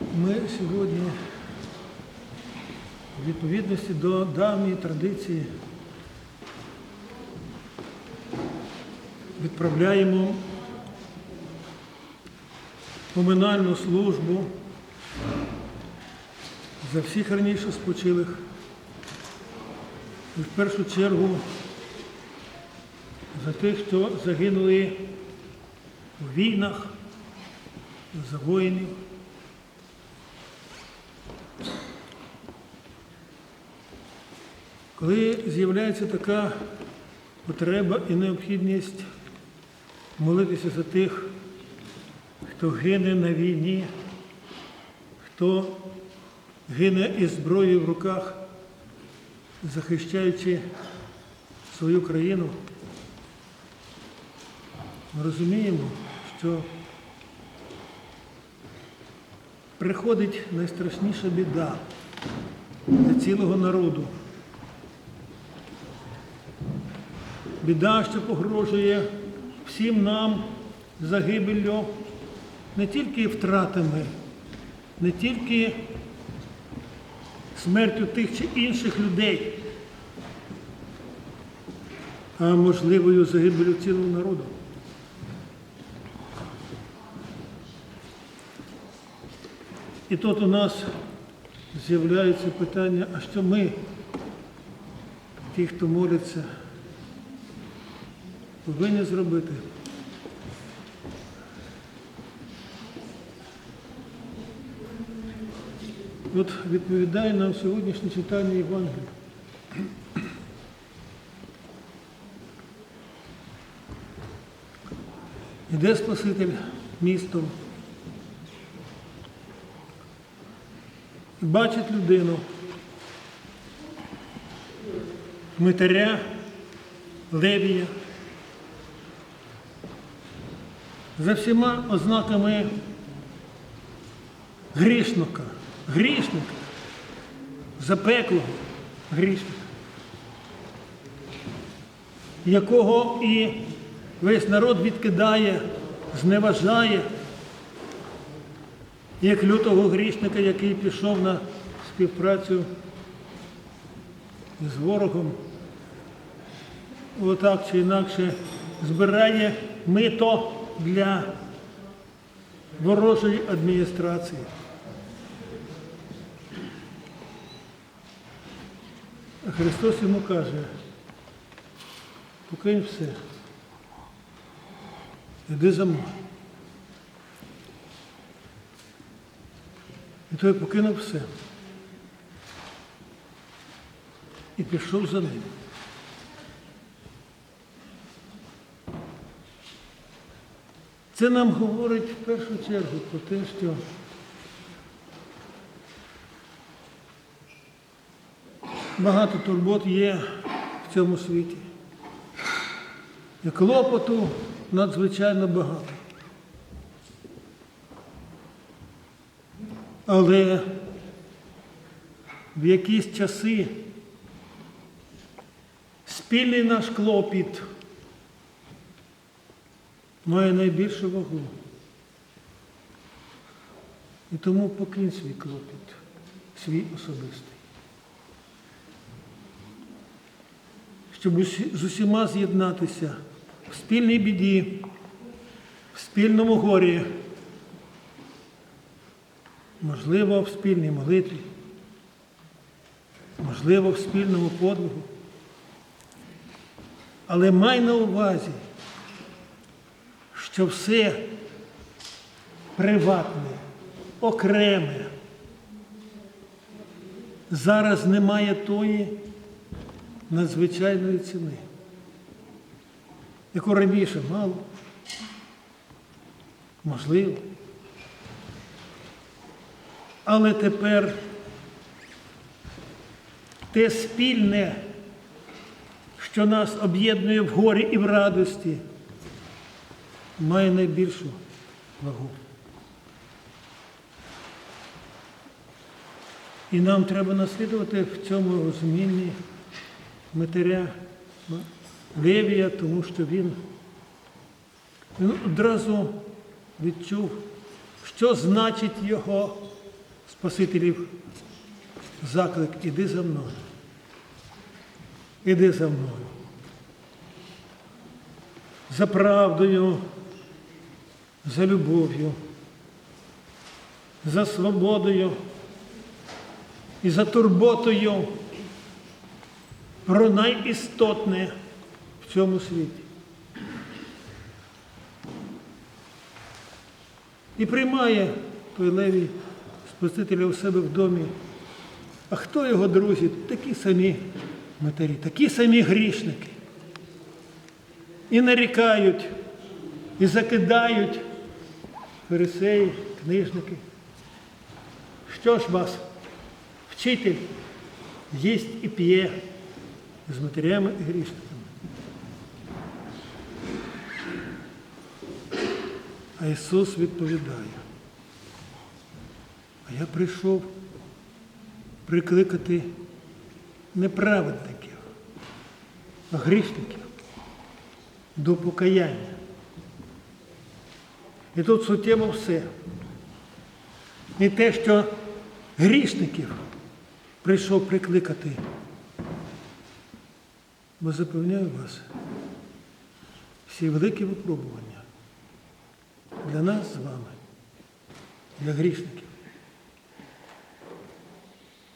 Ми сьогодні в відповідності до давньої традиції відправляємо поминальну службу за всіх раніше спочилих. І в першу чергу за тих, хто загинули у війнах, за воїнів. Коли з'являється така потреба і необхідність молитися за тих, хто гине на війні, хто гине із зброєю в руках, захищаючи свою країну, ми розуміємо, що приходить найстрашніша біда для цілого народу. Біда, що погрожує всім нам загибеллю не тільки втратами, не тільки смертю тих чи інших людей, а можливою загибелю цілого народу. І тут у нас з'являється питання, а що ми, ті, хто моляться, повинні зробити? От відповідає нам сьогоднішнє читання Євангелія. Іде Спаситель містом. Бачить людину, митаря, левія, за всіма ознаками грішника, грішника, запеклого грішника, якого і весь народ відкидає, зневажає, як лютого грішника, який пішов на співпрацю з ворогом, отак чи інакше збирає мито для ворожої адміністрації. А Христос йому каже, покинь все, іди за мною. І той покинув все. І пішов за ним. Це нам говорить в першу чергу про те, що багато турбот є в цьому світі. І клопоту надзвичайно багато. Але в якісь часи спільний наш клопіт має найбільшу вагу. І тому покинь свій клопіт, свій особистий. Щоб з усіма з'єднатися в спільній біді, в спільному горі, можливо, в спільній молитві, можливо, в спільному подвигу. Але май на увазі, що все приватне, окреме, зараз не має тої надзвичайної ціни, яку раніше мало, можливо. Але тепер те спільне, що нас об'єднує в горі і в радості, має найбільшу вагу. І нам треба наслідувати в цьому розумінні матеря Левія, тому що він, одразу відчув, що значить його Спасителів заклик, іди за мною. Іди за мною. За правдою, за любов'ю, за свободою і за турботою про найістотне в цьому світі. І приймає той Левій Спасителя у себе в домі. А хто його друзі? Такі самі матері, такі самі грішники. І нарікають, і закидають фарисеї, книжники. Що ж вас, вчитель, їсть і п'є з матерями і грішниками. А Ісус відповідає, а я прийшов прикликати не праведників, а грішників до покаяння. І тут суттєво все. Не те, що грішників прийшов прикликати. Бо запевняю вас, всі великі випробування для нас з вами, для грішників,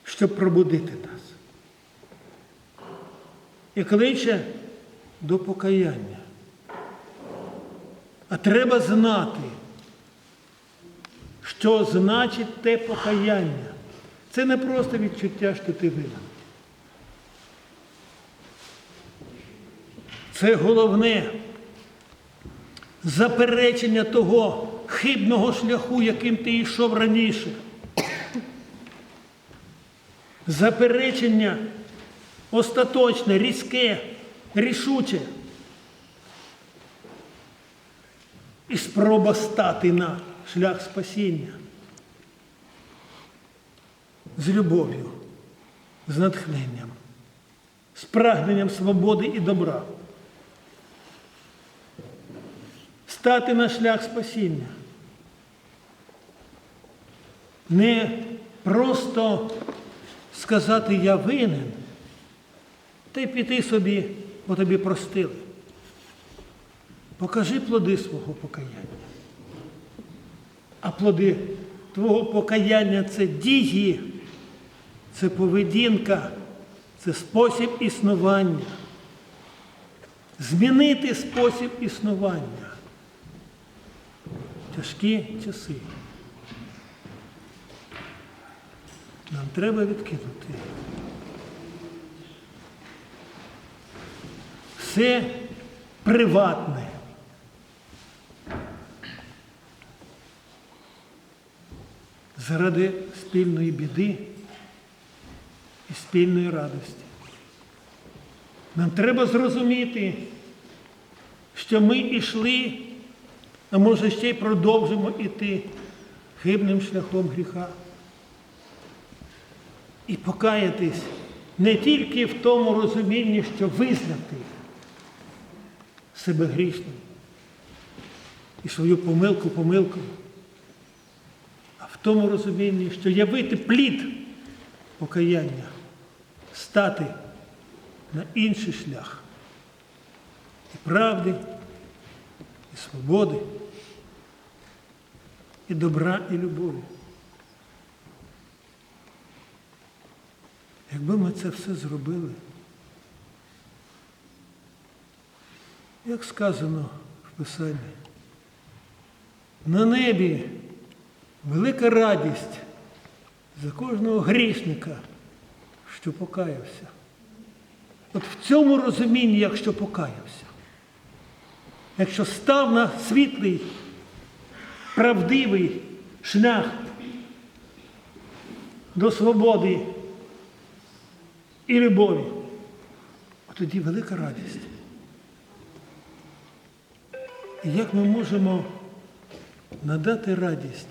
щоб пробудити нас. І кличе до покаяння. А треба знати, що значить те покаяння. Це не просто відчуття, що ти винен. Це головне заперечення того хибного шляху, яким ти йшов раніше. Заперечення остаточне, різке, рішуче. І спроба стати на шлях спасіння з любов'ю, з натхненням, з прагненням свободи і добра. Стати на шлях спасіння. Не просто сказати я винен, та й піти собі, бо тобі простили. Покажи плоди свого покаяння. А плоди твого покаяння це дії, це поведінка, це спосіб існування. Змінити спосіб існування. Тяжкі часи. Нам треба відкинути. Все приватне. Заради спільної біди і спільної радості. Нам треба зрозуміти, що ми йшли, а може ще й продовжимо йти хибним шляхом гріха. І покаятись не тільки в тому розумінні, що визнати себе грішним і свою помилку помилкою, тому розумінні, що явити плід покаяння, стати на інший шлях і правди, і свободи, і добра, і любові. Якби ми це все зробили, як сказано в Писанні, на небі велика радість за кожного грішника, що покаявся. От в цьому розумінні, якщо покаявся, якщо став на світлий, правдивий шлях до свободи і любові, тоді велика радість. І як ми можемо надати радість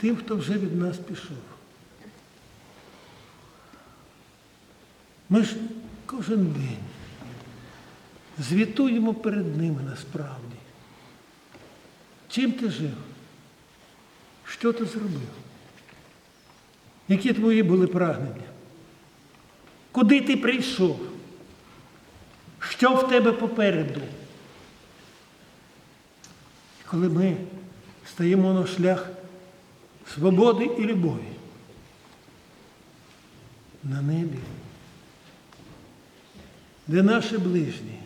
тим, хто вже від нас пішов? Ми ж кожен день звітуємо перед ними насправді. Чим ти жив? Що ти зробив? Які твої були прагнення? Куди ти прийшов? Що в тебе попереду? Коли ми стаємо на шлях свободи і любові на небі, де наші ближні,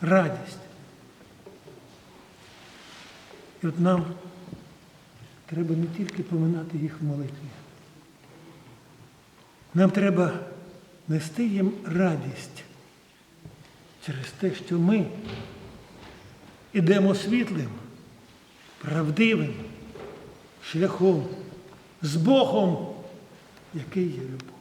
радість. І от нам треба не тільки поминати їх в молитві. Нам треба нести їм радість через те, що ми ідемо світлим, правдивим шляхом з Богом, який є любов.